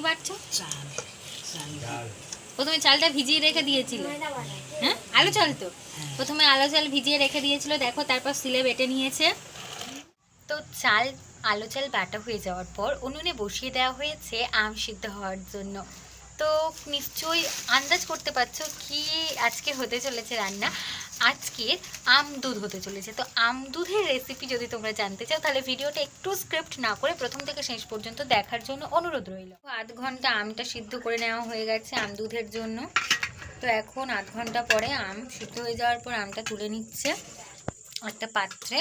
কি বাটছো প্রথমে চালটা ভিজিয়ে রেখে দিয়েছিল। হ্যাঁ? আলো চাল তো? প্রথমে আলো চাল ভিজিয়ে রেখে দিয়েছিল দেখো তারপর সিলে বেটে নিয়েছে। তো চাল আলো চাল বাটা হয়ে যাওয়ার পর উনুনে বসিয়ে দেওয়া হয়েছে আম সিদ্ধ হওয়ার জন্য। তো নিশ্চয়ই আন্দাজ করতে পারছ কি আজকে হতে চলেছে রান্না। আজকে আম দুধ হতে চলেছে। তো আম দুধের রেসিপি যদি তোমরা জানতে চাও, তাহলে ভিডিওটা একটু স্ক্রিপ্ট না করে প্রথম থেকে শেষ পর্যন্ত দেখার জন্য অনুরোধ রইল। আধ ঘণ্টা আমটা সিদ্ধ করে নেওয়া হয়ে গেছে আম দুধের জন্য। তো এখন আধ ঘণ্টা পরে আম সিদ্ধ হয়ে যাওয়ার পর আমটা তুলে নিচ্ছে একটা পাত্রে।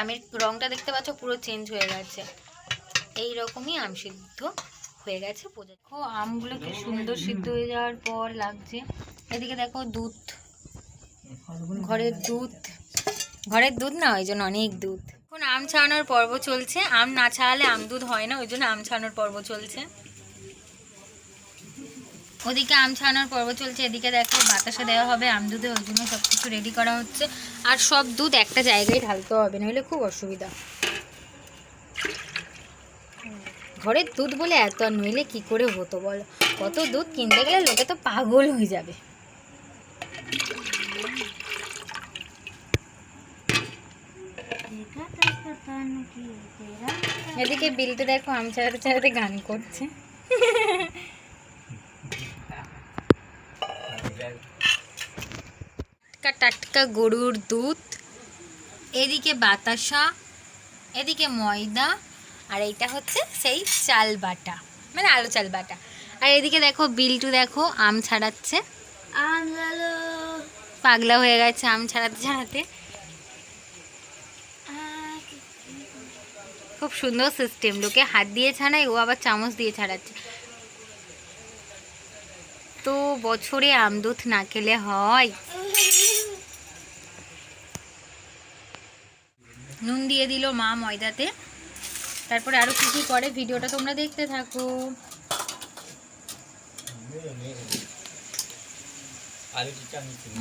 আমের রংটা দেখতে পাচ্ছ পুরো চেঞ্জ হয়ে গেছে। এই রকমই আম সিদ্ধ। হয়ে গেছে দেখো, আমগুলো কি সুন্দর সিদ্ধ হয়ে যাওয়ার পর লাগছে। এদিকে দেখো দুধ। ঘরের দুধ। ঘরের দুধ না, ওই জন্য অনেক দুধ। এখন আম ছাড়ানোর পর্ব চলছে। আম না ছাড়ালে আম দুধ হয় না, ওই জন্য আম ছাড়ানোর পর্ব চলছে। ওদিকে আম ছাড়ানোর পর্ব চলছে। এদিকে দেখো বাতাসা দেওয়া হবে আম দুধে, ওই জন্য সব কিছু রেডি করা হচ্ছে। আর সব দুধ একটা জায়গায় ঢালতে হবে, নইলে খুব অসুবিধা। ঘরের দুধ বলে এত, আর নইলে কি করে হতো বলো? কত দুধ কিনতে গেলে লোকে তো পাগল হয়ে যাবে। এদিকে বিলতে দেখো, আম ছাড়াতে ছাড়াতে গান করছে। টাটকা টাটকা গরুর দুধ, এদিকে বাতাসা, এদিকে ময়দা আর এইটা হচ্ছে সেই চাল বাটা মানে আলু চাল বাটা। আর এদিকে দেখো বিল্টু দেখো আম ছাড়াচ্ছে। পাগলা হয়ে গেছে আম ছাড়াতে ছাড়াতে। খুব সুন্দর সিস্টেম লোকে হাত দিয়ে ছাড়ায় ও আবার চামচ দিয়ে ছাড়াচ্ছে। তো বছরে আম দুধ না খেলে হয়। নুন দিয়ে দিল মা ময়দাতে। তারপরে আরও কি কি করে ভিডিওটা তোমরা দেখতে থাকো।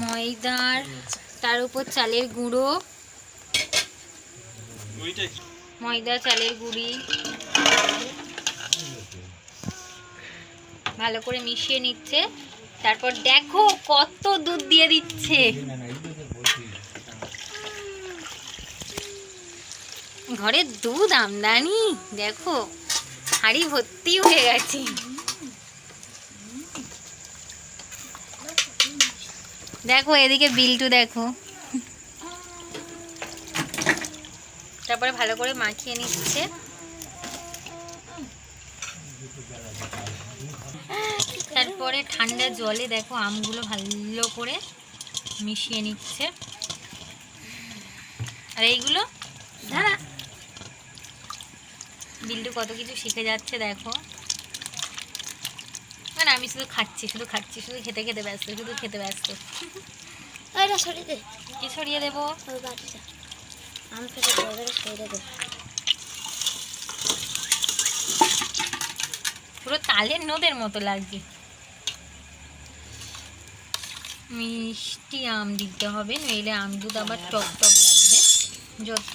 ময়দার, তার উপর চালের গুঁড়ো। ময়দা চালের গুঁড়ি। ভালো করে মিশিয়ে নিচ্ছে। তারপর দেখো কত দুধ দিয়ে দিচ্ছে। ঘরের দুধ আমদানি, দেখো, হাড়ি ভর্তি হয়ে গেছে। দেখো, এদিকে বিল্টু দেখো। তারপরে ভালো করে মাখিয়ে নিচ্ছে। তারপরে ঠান্ডা জলে দেখো, আমগুলো ভালো করে মিশিয়ে নিচ্ছে। আর এইগুলো, দাঁড়া বিল্টু কত কিছু শিখে যাচ্ছে দেখো। মানে আমি শুধু খাচ্ছি শুধু খাচ্ছি শুধু খেতে খেতে ব্যস্ত শুধু খেতে ব্যস্ত। এটা সরিয়ে দে। কি ছড়িয়ে দেবো? ওই বাটিটা। আমি ফেলে সরিয়ে দে। পুরো তালের নদের মতো লাগছে। মিষ্টি আম দিতে হবে নইলে আম দুধ আবার টক টক লাগবে। যত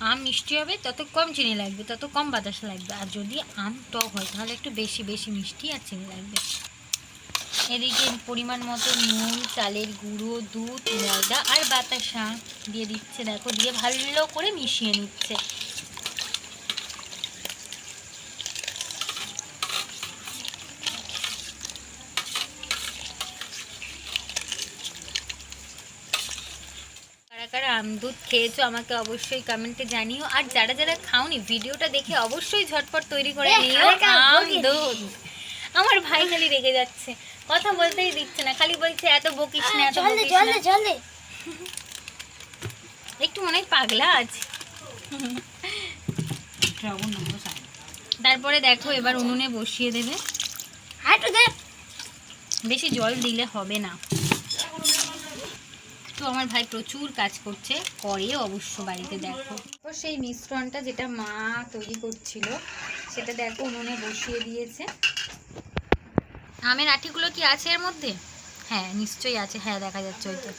আম মিষ্টি হবে, তত কম চিনি লাগবে, তত কম বাতাস লাগবে। আর যদি আম টক হয়, তাহলে একটু বেশি বেশি মিষ্টি আর চিনি লাগবে। এদিকে পরিমাণ মতো নুন, চালের গুঁড়ো, দুধ, ময়দা আর বাতাসা দিয়ে দিচ্ছে। দেখো, দিয়ে ভালো করে মিশিয়ে নিচ্ছে। কারা কারা আম দুধ খেয়েছো আমাকে অবশ্যই কমেন্টে জানিও। আর যারা যারা খাওনি ভিডিওটা দেখে অবশ্যই ঝটপট তৈরি করে নিও। আম দুধ। আমার ভাই খালি রেগে যাচ্ছে। কথা বলতেই দিচ্ছে না খালি বলছে এত বকিস না এত বকিস না। একটু মনে হয় পাগলা আছে। তারপরে দেখো এবার উনুনে বসিয়ে দেবে। বেশি জল দিলে হবে না। আমার ভাই প্রচুর কাজ করছে, করে অবশ্য বাড়িতে দেখো। তো সেই মিশ্রণটা যেটা মা তৈরি করছিল, সেটা দেখো উনুনে বসিয়ে দিয়েছে। আমের আঠিগুলো কি আছে এর মধ্যে? হ্যাঁ নিশ্চয়ই আছে। হ্যাঁ দেখা যাচ্ছে ওই তো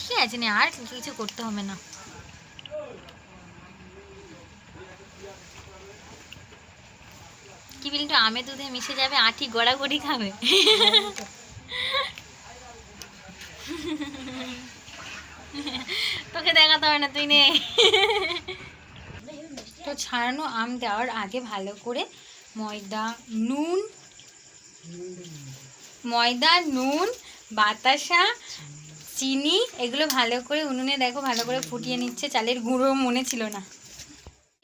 ঠিক আছে না? আর কিছু করতে হবে না। কি বিল্টু আমে দুধে মিশে যাবে আঠি গড়াগড়ি খাবে। তোকে দেখাতে হবে না, তুই নে। তো ছাড়ানো আম দেওয়ার আগে ভালো করে ময়দা, নুন ময়দা, নুন, বাতাসা, চিনি, এগুলো ভালো করে উনুনে দেখো, ভালো করে ফুটিয়ে নিচ্ছে, চালের গুঁড়ো মনে ছিল না।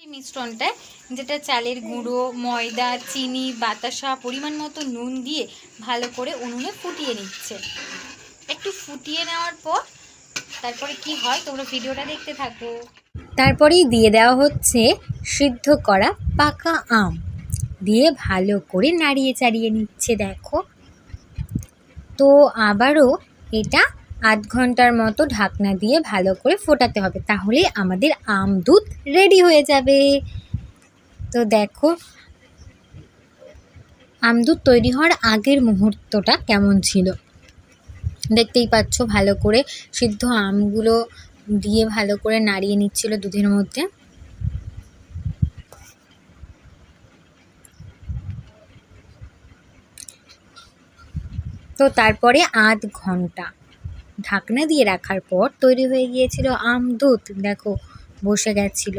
এই মিশ্রণটা যেটা চালের গুঁড়ো, ময়দা, চিনি, বাতাসা, পরিমাণ মতো নুন দিয়ে ভালো করে উনুনে ফুটিয়ে নিচ্ছে। একটু ফুটিয়ে নেওয়ার পর তারপরে কি হয়? তোমরা ভিডিওটা দেখতে থাকো। তারপরেই দিয়ে দেওয়া হচ্ছে সিদ্ধ করা পাকা আম। দিয়ে ভালো করে নাড়িয়ে চাড়িয়ে নিচ্ছে, দেখো। তো আবারও এটা আধ ঘণ্টার মতো ঢাকনা দিয়ে ভালো করে ফোটাতে হবে, তাহলে আমাদের আম দুধ রেডি হয়ে যাবে। তো দেখো, আম দুধ তৈরি হওয়ার আগের মুহূর্তটা কেমন ছিল? দেখতেই পাচ্ছ ভালো করে সিদ্ধ আমগুলো দিয়ে ভালো করে নাড়িয়ে নিচ্ছিল দুধের মধ্যে। তো তারপরে আধ ঘণ্টা ঢাকনা দিয়ে রাখার পর তৈরি হয়ে গিয়েছিল আম দুধ। দেখো, বসে গেছিল।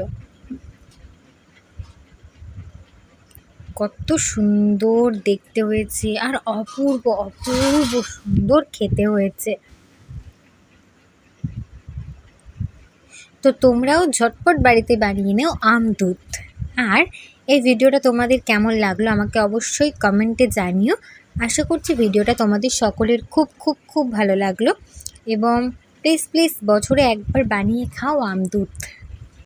কত সুন্দর দেখতে হয়েছে আর অপূর্ব অপূর্ব সুন্দর খেতে হয়েছে। তো তোমরাও ঝটপট বাড়িতে বানিয়ে নাও আম দুধ। আর এই ভিডিওটা তোমাদের কেমন লাগল আমাকে অবশ্যই কমেন্টে জানিও। আশা করছি ভিডিওটা তোমাদের সকলের খুব খুব খুব ভালো লাগল। এবং প্লিজ প্লিজ বছরে একবার বানিয়ে খাও আম দুধ।